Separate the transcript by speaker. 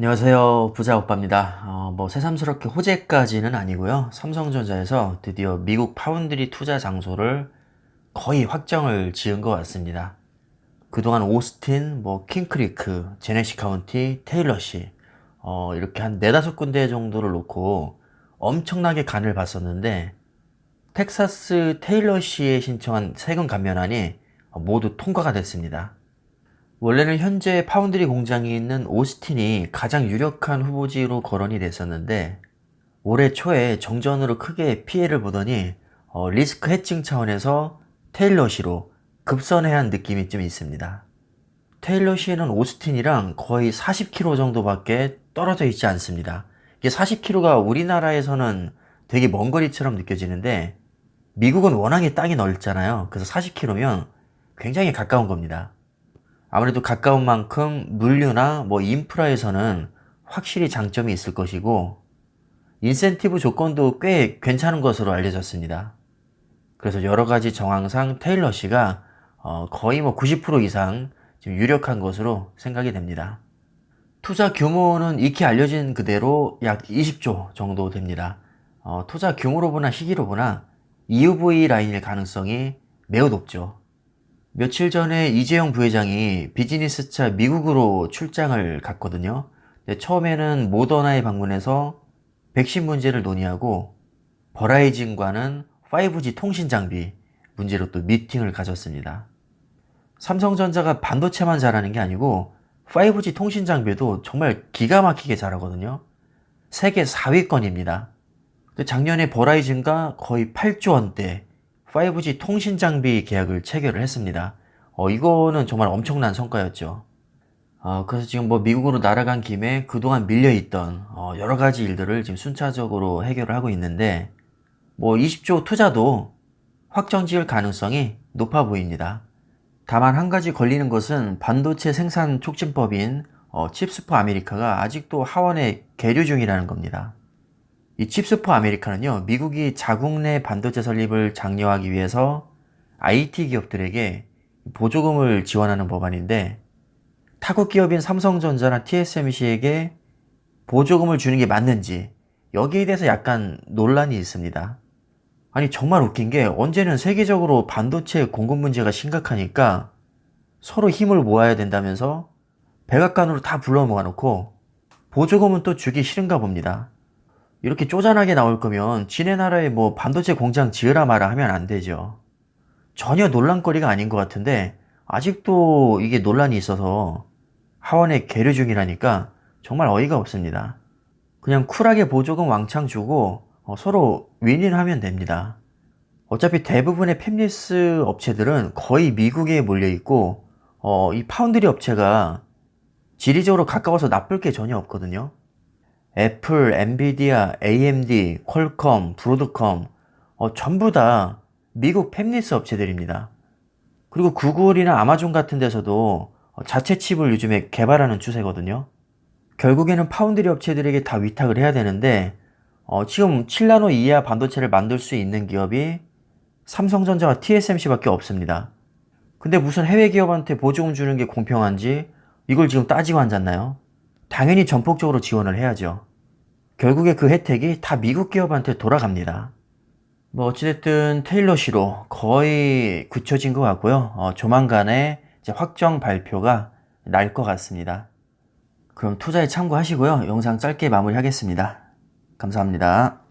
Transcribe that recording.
Speaker 1: 안녕하세요. 부자 오빠입니다. 어, 뭐 새삼스럽게 호재까지는 아니고요. 삼성전자에서 드디어 미국 파운드리 투자 장소를 거의 확정을 지은 것 같습니다. 그동안 오스틴, 뭐 킹크리크, 제네시 카운티, 테일러시 어, 이렇게 한 네다섯 군데 정도를 놓고 엄청나게 간을 봤었는데 텍사스 테일러시에 신청한 세금 감면안이 모두 통과가 됐습니다. 원래는 현재 파운드리 공장이 있는 오스틴이 가장 유력한 후보지로 거론이 됐었는데 올해 초에 정전으로 크게 피해를 보더니 어, 리스크 해칭 차원에서 테일러시로 급선회한 느낌이 좀 있습니다. 테일러시에는 오스틴이랑 거의 40km 정도밖에 떨어져 있지 않습니다. 이게 40km가 우리나라에서는 되게 먼 거리처럼 느껴지는데 미국은 워낙에 땅이 넓잖아요. 그래서 40km면 굉장히 가까운 겁니다. 아무래도 가까운 만큼 물류나 뭐 인프라에서는 확실히 장점이 있을 것이고 인센티브 조건도 꽤 괜찮은 것으로 알려졌습니다. 그래서 여러 가지 정황상 테일러 씨가 어 거의 뭐 90% 이상 유력한 것으로 생각이 됩니다. 투자 규모는 익히 알려진 그대로 약 20조 정도 됩니다. 어 투자 규모로 보나 시기로 보나 EUV 라인일 가능성이 매우 높죠. 며칠 전에 이재용 부회장이 비즈니스차 미국으로 출장을 갔거든요. 처음에는 모더나에 방문해서 백신 문제를 논의하고 버라이즌과는 5G 통신 장비 문제로 또 미팅을 가졌습니다. 삼성전자가 반도체만 잘하는 게 아니고 5G 통신 장비도 정말 기가 막히게 잘하거든요. 세계 4위권입니다. 작년에 버라이즌과 거의 8조 원대 5G 통신 장비 계약을 체결을 했습니다. 어, 이거는 정말 엄청난 성과였죠. 어, 그래서 지금 뭐 미국으로 날아간 김에 그동안 밀려있던 어, 여러 가지 일들을 지금 순차적으로 해결을 하고 있는데 뭐 20조 투자도 확정 지을 가능성이 높아 보입니다. 다만 한 가지 걸리는 것은 반도체 생산 촉진법인 어, 칩스포 아메리카가 아직도 하원에 계류 중이라는 겁니다. 이 칩스포 아메리카는요, 미국이 자국 내 반도체 설립을 장려하기 위해서 IT 기업들에게 보조금을 지원하는 법안인데, 타국 기업인 삼성전자나 TSMC에게 보조금을 주는 게 맞는지, 여기에 대해서 약간 논란이 있습니다. 아니, 정말 웃긴 게 언제는 세계적으로 반도체 공급 문제가 심각하니까 서로 힘을 모아야 된다면서 백악관으로 다 불러 모아놓고 보조금은 또 주기 싫은가 봅니다. 이렇게 쪼잔하게 나올 거면 지네 나라에 뭐 반도체 공장 지으라 마라 하면 안 되죠. 전혀 논란거리가 아닌 것 같은데 아직도 이게 논란이 있어서 하원에 계류 중이라니까 정말 어이가 없습니다. 그냥 쿨하게 보조금 왕창 주고 어, 서로 윈윈하면 됩니다. 어차피 대부분의 팹리스 업체들은 거의 미국에 몰려 있고 어, 이 파운드리 업체가 지리적으로 가까워서 나쁠 게 전혀 없거든요. 애플, 엔비디아, AMD, 퀄컴, 브로드컴 어, 전부 다 미국 팹리스 업체들입니다. 그리고 구글이나 아마존 같은 데서도 어, 자체 칩을 요즘에 개발하는 추세거든요. 결국에는 파운드리 업체들에게 다 위탁을 해야 되는데 어, 지금 7나노 이하 반도체를 만들 수 있는 기업이 삼성전자와 TSMC밖에 없습니다. 근데 무슨 해외 기업한테 보조금 주는 게 공평한지 이걸 지금 따지고 앉았나요? 당연히 전폭적으로 지원을 해야죠. 결국에 그 혜택이 다 미국 기업한테 돌아갑니다. 뭐 어찌됐든 테일러시로 거의 굳혀진 것 같고요. 어, 조만간에 확정 발표가 날 것 같습니다. 그럼 투자에 참고하시고요. 영상 짧게 마무리하겠습니다. 감사합니다.